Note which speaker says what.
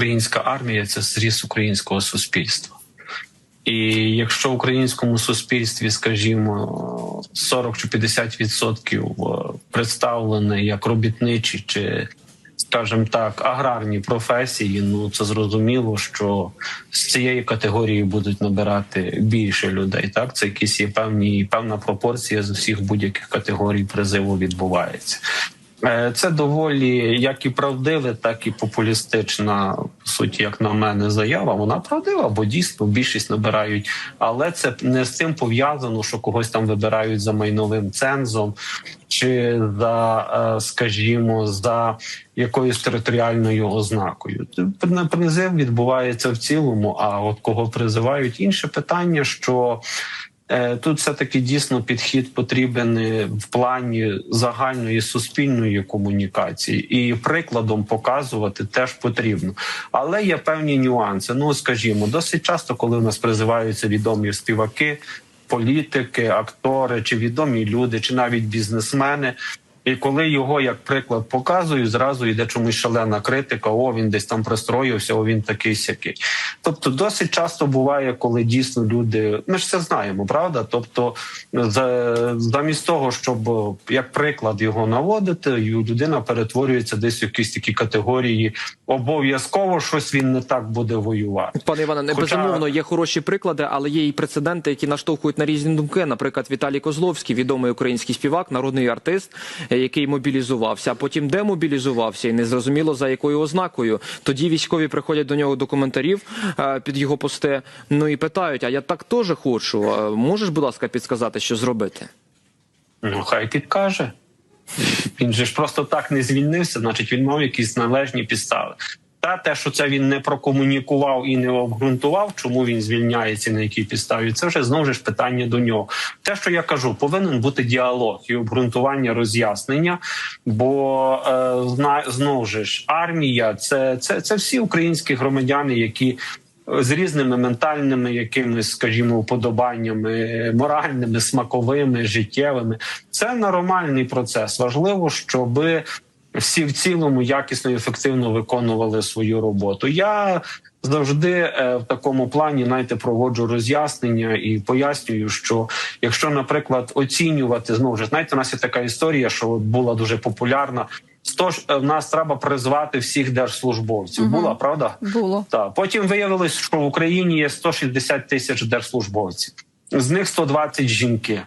Speaker 1: українська армія це зріс українського суспільства. І якщо в українському суспільстві, скажімо, 40 чи 50 відсотків представлені як робітничі чи, скажімо так, аграрні професії, ну це зрозуміло, що з цієї категорії будуть набирати більше людей. Так, це якісь є певні певна пропорція з усіх будь-яких категорій призиву відбувається. Е, Це доволі як і правдиве, так і популістична, по суті, як на мене, заява. Вона правдива, бо дійсно більшість набирають. Але це не з цим пов'язано, що когось там вибирають за майновим цензом, чи за, е, скажімо, за якоюсь територіальною ознакою. Призив відбувається в цілому. А от кого призивають, інше питання, що. Е, Тут все таки дійсно підхід потрібен в плані загальної суспільної комунікації, і прикладом показувати теж потрібно. Але є певні нюанси. Ну скажімо, досить часто, коли в нас призиваються відомі співаки, політики, актори чи відомі люди, чи навіть бізнесмени. І коли його як приклад показують, зразу йде чомусь шалена критика. О, він десь там пристроївся, о, він такий сякий. Тобто, досить часто буває, коли дійсно люди, ми ж це знаємо, правда? Тобто, за- замість того, щоб як приклад його наводити, людина перетворюється десь в якісь такі категорії. Обов'язково щось він не так буде воювати.
Speaker 2: Пане Іване, не
Speaker 1: Хоча-
Speaker 2: безумовно є хороші приклади, але є і прецеденти, які наштовхують на різні думки. Наприклад, Віталій Козловський, відомий український співак, народний артист, який мобілізувався, а потім демобілізувався, і незрозуміло за якою ознакою. Тоді військові приходять до нього до коментарів е, під його посте. Ну і питають: а я так теж хочу. Можеш, будь ласка, підсказати, що зробити?
Speaker 1: Ну, хай підкаже. Він же ж просто так не звільнився, значить він мав якісь належні підстави. Та те, що це він не прокомунікував і не обґрунтував, чому він звільняється, на якій підставі, це вже знову ж питання до нього. Те, що я кажу, повинен бути діалог і обґрунтування роз'яснення. Бо е, знову ж армія це, це, це всі українські громадяни, які з різними ментальними якимись, скажімо, уподобаннями, моральними, смаковими, життєвими. Це нормальний процес. Важливо, щоб всі в цілому якісно і ефективно виконували свою роботу. Я завжди е, в такому плані знаєте, проводжу роз'яснення і пояснюю, що якщо, наприклад, оцінювати знову ж знаєте, у нас є така історія, що була дуже популярна. Сто ж е, в нас треба призвати всіх держслужбовців.
Speaker 3: Мгм.
Speaker 1: Була правда?
Speaker 3: Було.
Speaker 1: Так, потім виявилось, що в Україні є 160 тисяч держслужбовців. З них 120 жінки.